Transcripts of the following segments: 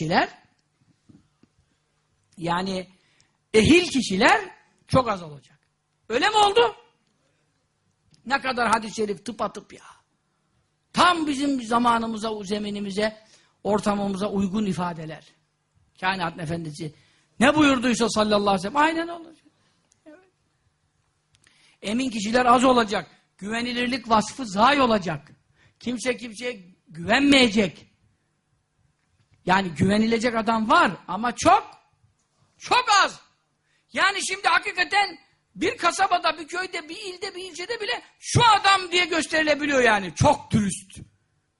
kişiler yani ehil kişiler çok az olacak. Öyle mi oldu? Ne kadar hadis-i şerif tıpatıp ya. Tam bizim zamanımıza, zeminimize, ortamımıza uygun ifadeler. Kainat Efendisi ne buyurduysa sallallahu aleyhi ve sellem aynen olacak. Evet. Emin kişiler az olacak. Güvenilirlik vasfı zayi olacak. Kimse kimseye güvenmeyecek. Yani güvenilecek adam var ama çok çok az. Yani şimdi hakikaten bir kasabada, bir köyde, bir ilde, bir ilçede bile şu adam diye gösterilebiliyor yani. Çok dürüst.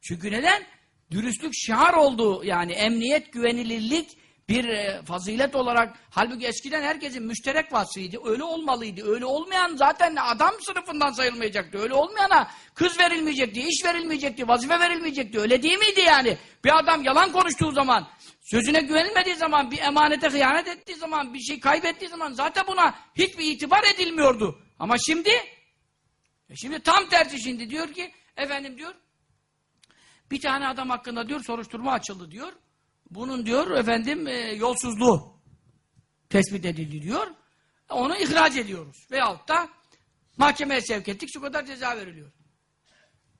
Çünkü neden? Dürüstlük şiar oldu. Yani emniyet, güvenilirlik bir e, fazilet olarak halbuki eskiden herkesin müşterek vasfıydı. Öyle olmalıydı. Öyle olmayan zaten adam sınıfından sayılmayacaktı. Öyle olmayana kız verilmeyecekti, iş verilmeyecekti, vazife verilmeyecekti. Öyle değil miydi yani? Bir adam yalan konuştuğu zaman, sözüne güvenilmediği zaman, bir emanete hıyanet ettiği zaman, bir şey kaybettiği zaman zaten buna hiçbir itibar edilmiyordu. Ama şimdi e şimdi tam tersi şimdi diyor ki efendim diyor bir tane adam hakkında diyor soruşturma açıldı diyor. Bunun diyor efendim e, yolsuzluğu tespit edildi diyor. Onu ihraç ediyoruz. Veyahut da mahkemeye sevk ettik şu kadar ceza veriliyor.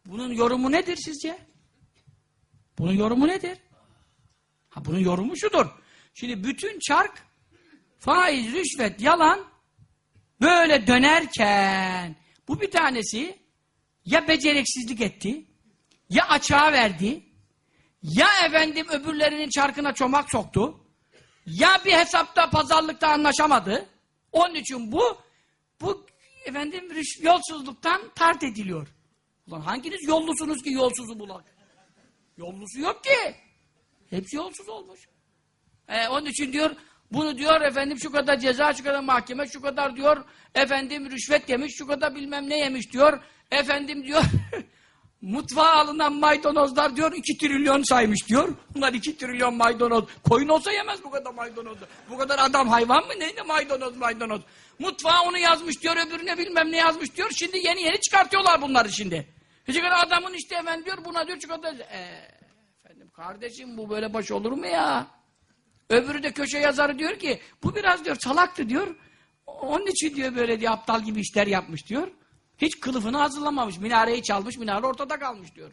Bunun yorumu nedir sizce? Bunun yorumu nedir? Ha, bunun yorumu şudur. Şimdi bütün çark faiz, rüşvet, yalan böyle dönerken bu bir tanesi ya beceriksizlik etti ya açığa verdi ya efendim öbürlerinin çarkına çomak soktu ya bir hesapta pazarlıkta anlaşamadı onun için bu bu efendim yolsuzluktan tart ediliyor. Ulan hanginiz yollusunuz ki yolsuzu bulak? Yollusu yok ki. Hepsi yolsuz olmuş. Ee, onun için diyor bunu diyor efendim şu kadar ceza, şu kadar mahkeme, şu kadar diyor efendim rüşvet yemiş, şu kadar bilmem ne yemiş diyor. Efendim diyor mutfağa alınan maydanozlar diyor iki trilyon saymış diyor. Bunlar iki trilyon maydanoz. Koyun olsa yemez bu kadar maydanozu. Bu kadar adam hayvan mı? Neydi maydanoz maydanoz? Mutfağa onu yazmış diyor, öbürüne bilmem ne yazmış diyor. Şimdi yeni yeni çıkartıyorlar bunları şimdi. Çünkü adamın işte efendim diyor buna diyor kadar... Ee, efendim kardeşim bu böyle baş olur mu ya? Öbürü de köşe yazarı diyor ki bu biraz diyor salaktı diyor. Onun için diyor böyle diye aptal gibi işler yapmış diyor. Hiç kılıfını hazırlamamış. Minareyi çalmış, minare ortada kalmış diyor.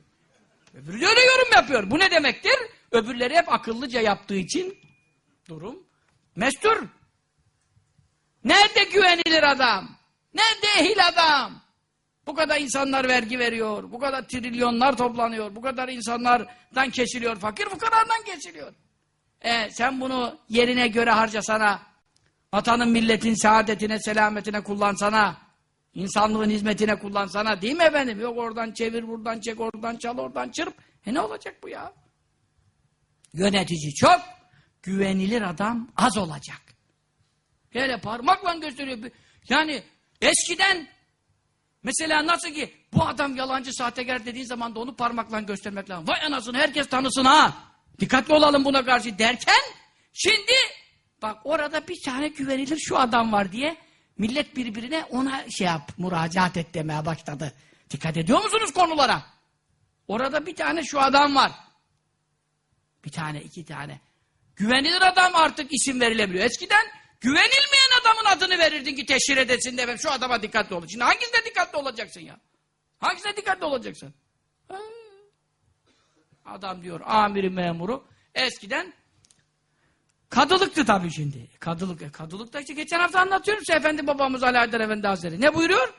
Öyle yorum yapıyor. Bu ne demektir? Öbürleri hep akıllıca yaptığı için durum mestur. Nerede güvenilir adam? Nerede ehil adam? Bu kadar insanlar vergi veriyor, bu kadar trilyonlar toplanıyor, bu kadar insanlardan kesiliyor, fakir fukaradan kesiliyor. E, sen bunu yerine göre harcasana, vatanın milletin saadetine, selametine kullansana, insanlığın hizmetine kullansana değil mi efendim? Yok oradan çevir, buradan çek, oradan çal, oradan çırp. E ne olacak bu ya? Yönetici çok, güvenilir adam az olacak. Böyle parmakla gösteriyor. Yani eskiden mesela nasıl ki bu adam yalancı sahtekar dediğin zaman da onu parmakla göstermek lazım. Vay anasını herkes tanısın ha. Dikkatli olalım buna karşı derken şimdi bak orada bir tane güvenilir şu adam var diye millet birbirine ona şey yap müracaat et demeye başladı. Dikkat ediyor musunuz konulara? Orada bir tane şu adam var. Bir tane iki tane. Güvenilir adam artık isim verilebiliyor. Eskiden güvenilmeyen adamın adını verirdin ki teşhir edesin de şu adama dikkatli ol. Şimdi hangisine dikkatli olacaksın ya? Hangisine dikkatli olacaksın? Adam diyor amiri memuru. Eskiden kadılıktı tabii şimdi. Kadılık. E, kadılık da işte geçen hafta anlatıyorum size Efendi babamız Ali Haydar Efendi Hazretleri. Ne buyuruyor?